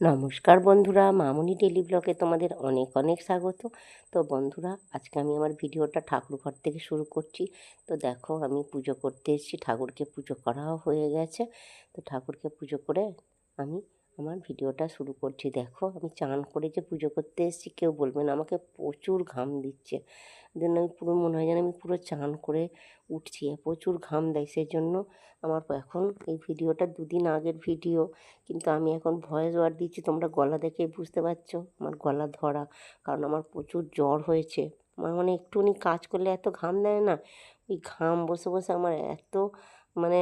নমস্কার বন্ধুরা, মামুনি ডেলি ব্লগে তোমাদের অনেক অনেক স্বাগত। তো বন্ধুরা, আজকে আমি আমার ভিডিওটা ঠাকুর ঘর থেকে শুরু করছি। তো দেখো, আমি পুজো করতে এসেছি, ঠাকুরকে পুজো করাও হয়ে গেছে। তো ঠাকুরকে পুজো করে আমি আমার ভিডিওটা শুরু করছি। দেখো, আমি চান করে যে পুজো করতে এসেছি, কেউ বলবে না, আমাকে প্রচুর ঘাম দিচ্ছে। জন্য আমি পুরো, মনে হয় যেন আমি পুরো চান করে উঠছি প্রচুর ঘাম দেয়। সেই জন্য আমার এখন এই ভিডিওটা দুদিন আগের ভিডিও, কিন্তু আমি এখন ভয়েস ওয়ার দিচ্ছি, তোমরা গলা দেখেই বুঝতে পারছ, আমার গলা ধরা, কারণ আমার প্রচুর জ্বর হয়েছে। আমার মানে একটুখানি কাজ করলে এত ঘাম দেয় না, ওই ঘাম বসে বসে আমার এত মানে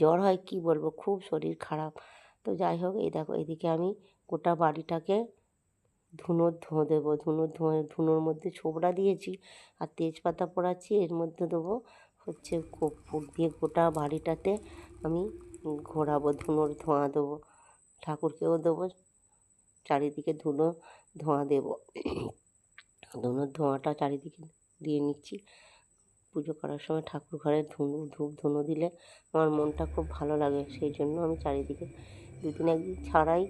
জ্বর হয়, কি বলব, খুব শরীর খারাপ। তো যাই হোক, এই দেখো, এদিকে আমি গোটা বাড়িটাকে ধুনোর ধোঁ দেবো ধুনোর ধোঁয়ে ধুনোর মধ্যে ছোবড়া দিয়েছি আর তেজপাতা পোড়াচ্ছি। এর মধ্যে দেবো হচ্ছে কর্পূর দিয়ে গোটা বাড়িটাতে আমি ঘোরাবো, ধুনোর ধোঁয়া দেবো, ঠাকুরকেও দেবো, চারিদিকে ধুনো, ধোঁয়া দেবো। ধুনোর ধোঁয়াটা চারিদিকে দিয়ে নিচ্ছি। পুজো করার সময় ঠাকুর ঘরে ধুনো, ধূপ, ধুনো দিলে আমার মনটা খুব ভালো লাগে, সেই জন্য আমি চারিদিকে দুদিন একদিন ছাড়াই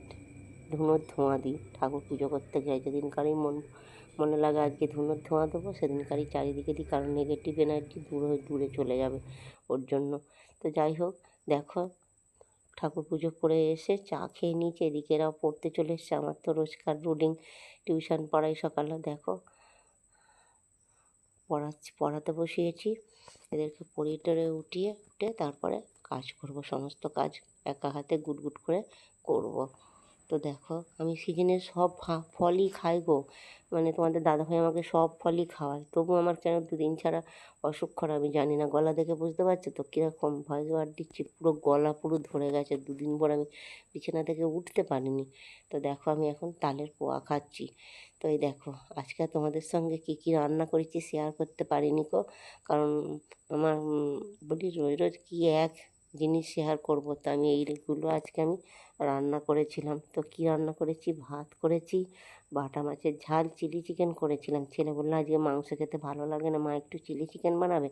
ধুনোর ধোঁয়া দিই। ঠাকুর পুজো করতে যাই। যেদিনকারই মন, মনে লাগে আজকে ধুনোর ধোঁয়া দেবো, সেদিনকারই চারিদিকে দিই, কারণ নেগেটিভ এনার্জি দূরে দূরে চলে যাবে ওর জন্য। তো যাই হোক, দেখো, ঠাকুর পুজো করে এসে চা খেয়ে নিয়েছি, এদিকে এরাও পড়তে চলে এসছে। আমার তো রোজকার রুটিন টিউশন পড়াই সকালে দেখো, পড়াচ্ছি, পড়াতে বসিয়েছি। এদেরকে পড়িয়ে টড়ে উঠিয়ে, উঠে তারপরে কাজ করব, সমস্ত কাজ একা হাতে গুট গুট করে করব। তো দেখো, আমি সিজনের সব ফলই খাই গো। মানে তোমাদের দাদাভাই আমাকে সব ফলই খাওয়ায়। তবু আমার কেন দুদিন ছাড়া অসুখ করে আমি জানি না। গলা দেখে বুঝতে পারছ তো? কীরকম ভয়েস ওয়ার দিচ্ছি। পুরো গলা পুরো ধরে গেছে। দুদিন পর আমি বিছানা থেকে উঠতে পারিনি। তো দেখো, আমি এখন তালের পোয়া খাচ্ছি। তো এই দেখো, আজকে তোমাদের সঙ্গে কী কী রান্না করেছি শেয়ার করতে পারিনি কো কারণ আমার বলি রোজ রোজ কী এক জিনিস শেয়ার করব। তো আমি এইগুলো আজকে আমি রান্না করেছিলাম। তো কি রান্না করেছি? ভাত করেছি বাটা মাছের ঝাল চিলি চিকেন করেছিলাম। ছেলে বলল আজকে মাংস খেতে ভালো লাগে না মা একটু চিলি চিকেন বানাবে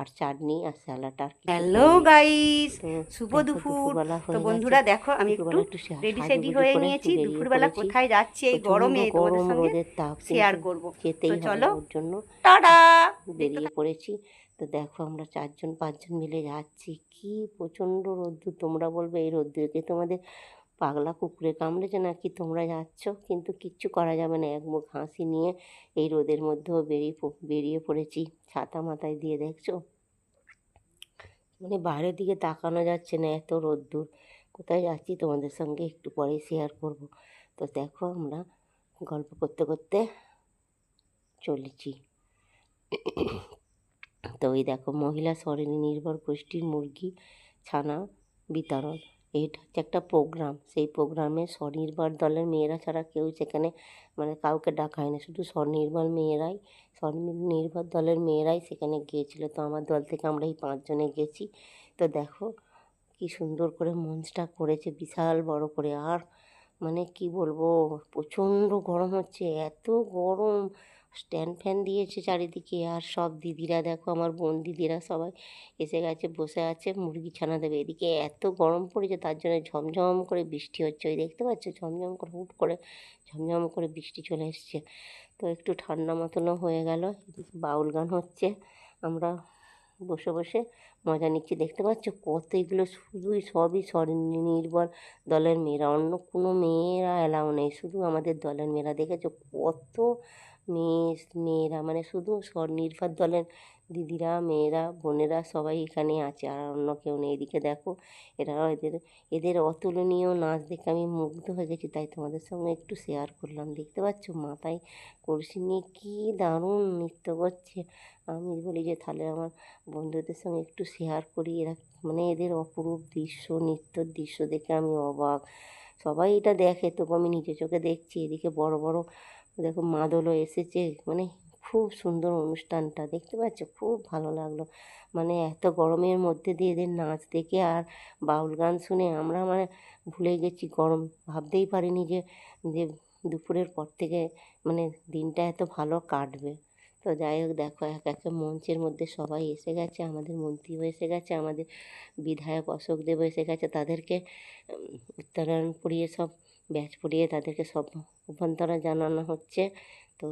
আর চাটনি আর স্যালাড আর হ্যালো গাইস শুভ দুপুর। তো বন্ধুরা দেখো আমি একটু রেডি সেডি হয়ে নিয়েছি। দুপুরবেলা কোথায় যাচ্ছি এই গরমে তোমাদের গরম সঙ্গে রোদের তাপ শেয়ার করব। যেতেই তো চলো ওর জন্য। টাটা! বেরিয়ে পড়েছি। তো দেখো আমরা চারজন পাঁচজন মিলে যাচ্ছি। কি প্রচণ্ড রোদ্দুর তোমরা বলবে এই রোদ্দুরকে তোমাদের পাগলা কুকুরে কামড়েছে নাকি তোমরা যাচ্ছ, কিন্তু কিচ্ছু করা যাবে না। এক মুখ হাসি নিয়ে এই রোদের মধ্যেও বেরিয়ে বেরিয়ে পড়েছি। ছাতা মাথায় দিয়ে দেখছ? মানে বাইরের দিকে তাকানো যাচ্ছে না এত রোদ্দুর। কোথায় যাচ্ছি তোমাদের সঙ্গে একটু পরে শেয়ার করব। তো দেখো আমরা গল্প করতে করতে চলেছি। তো ওই দেখো মহিলা স্বনির্ভর গোষ্ঠীর মুরগি ছানা বিতরণ। এইটা হচ্ছে একটা প্রোগ্রাম সেই প্রোগ্রামে স্বনির্ভর দলের মেয়েরা ছাড়া কেউ সেখানে মানে কাউকে ডাকা হয় না। শুধু স্বনির্ভর মেয়েরাই, স্বনির্ভর দলের মেয়েরাই সেখানে গিয়েছিল। তো আমার দল থেকে আমরা এই পাঁচজনে গেছি। তো দেখো কি সুন্দর করে মঞ্চটা করেছে, বিশাল বড় করে। আর মানে কি বলব, প্রচণ্ড গরম হচ্ছে, এত গরম। স্ট্যান্ড ফ্যান দিয়েছে চারিদিকে। আর সব দিদিরা দেখো, আমার বোন দিদিরা সবাই এসে গেছে, বসে আছে, মুরগি ছানা দেবে। এদিকে এত গরম পড়েছে, তার জন্য ঝমঝম করে বৃষ্টি হচ্ছে। ওই দেখতে পাচ্ছ? ঝমঝম করে, হুট করে ঝমঝম করে বৃষ্টি চলে এসছে। তো একটু ঠান্ডা মতনও হয়ে গেল, এদিকে বাউল গান হচ্ছে। আমরা বসে বসে মজা নিচ্ছে। দেখতে পাচ্ছ কত এগুলো? শুধুই সবই স্বনির্ভর দলের মেয়েরা। অন্য কোনো মেয়েরা অ্যালাউ নেই। শুধু আমাদের দলের মেয়েরা। দেখেছ কত মেয়ে, মেয়েরা। মানে শুধু স্বনির্ভর দলের দিদিরা, মেয়েরা, বোনেরা সবাই এখানে আছে। আর অন্য কেউ নেই। এদিকে দেখো এরা এদের এদের অতুলনীয় নাচ দেখে আমি মুগ্ধ হয়ে গেছি। তাই তোমাদের সঙ্গে একটু শেয়ার করলাম। দেখতে পাচ্ছ, মাথায় কলসি নিয়ে কী দারুণ নৃত্য করছে। আমি বলি যে, তাহলে আমার বন্ধুদের সঙ্গে একটু শেয়ার করি। এরা মানে এদের অপরূপ দৃশ্য, নৃত্যর দৃশ্য দেখে আমি অবাক। সবাই এটা দেখে, তবু আমি নিজে চোখে দেখছি। এদিকে বড় বড়, দেখো, মাদলও এসেছে। মানে খুব সুন্দর অনুষ্ঠানটা। দেখতে পাচ্ছ? খুব ভালো লাগল। মানে এত গরমের মধ্যে দিয়ে এদের নাচ দেখে আর বাউল গান শুনে আমরা মানে ভুলে গেছি। গরম ভাবতেই পারিনি যে যে দুপুরের পর থেকে মানে দিনটা এত ভালো কাটবে। তো যাই হোক, দেখো এক একে মঞ্চের মধ্যে সবাই এসে গেছে। আমাদের মন্ত্রীও এসে গেছে, আমাদের বিধায়ক অশোক দেবও এসে গেছে। তাদেরকে উত্তরায়ণ পরিয়ে সব, ব্যাচ পরিয়ে তাদেরকে সব অভ্যন্তরা জানানো হচ্ছে। তো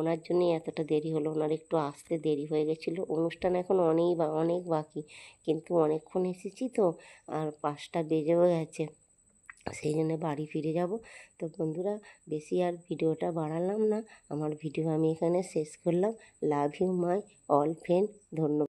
ওনার জন্যই এতটা দেরি হলো। ওনার একটু আসতে দেরি হয়ে গেছিল। অনুষ্ঠান এখন অনেক বা, অনেক বাকি। কিন্তু অনেকক্ষণ এসেছি তো, আর পাঁচটা বেজেও গেছে। সেই জন্য বাড়ি ফিরে যাব। তো বন্ধুরা, বেশি আর ভিডিওটা বাড়ালাম না। আমার ভিডিও আমি এখানে শেষ করলাম। Love you my all friend. ধন্যবাদ।